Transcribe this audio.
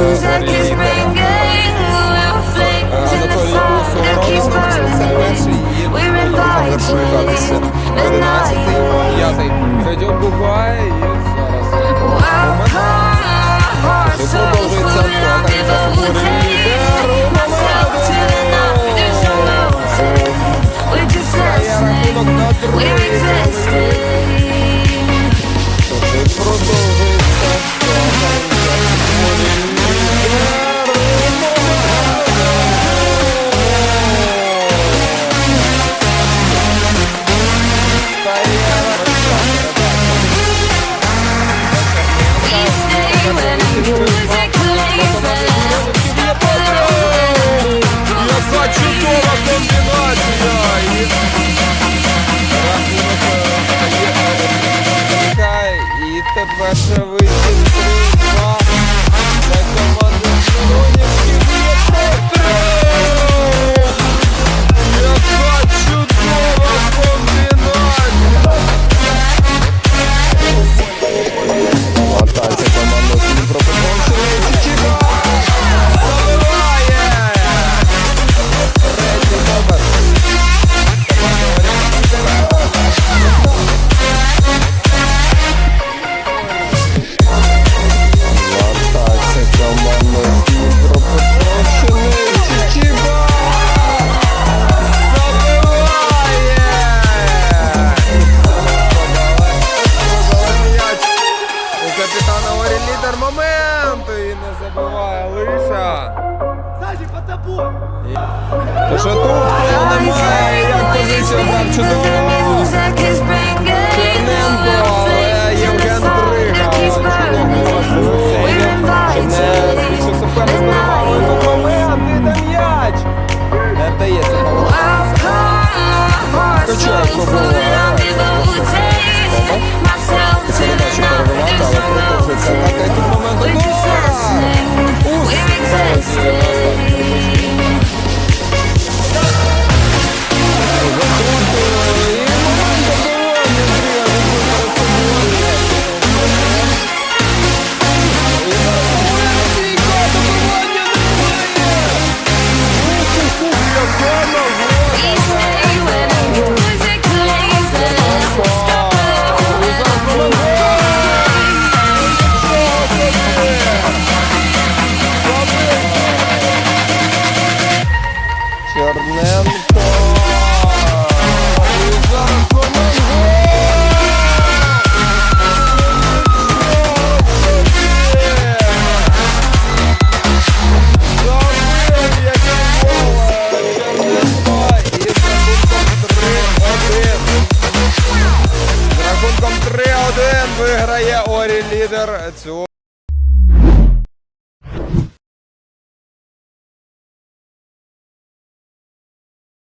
Who's that kiss me? Thank you. Саша! Саша, по тобою! Що тут? Позиція, брат, чудово! Виграє Орі Лідер цю.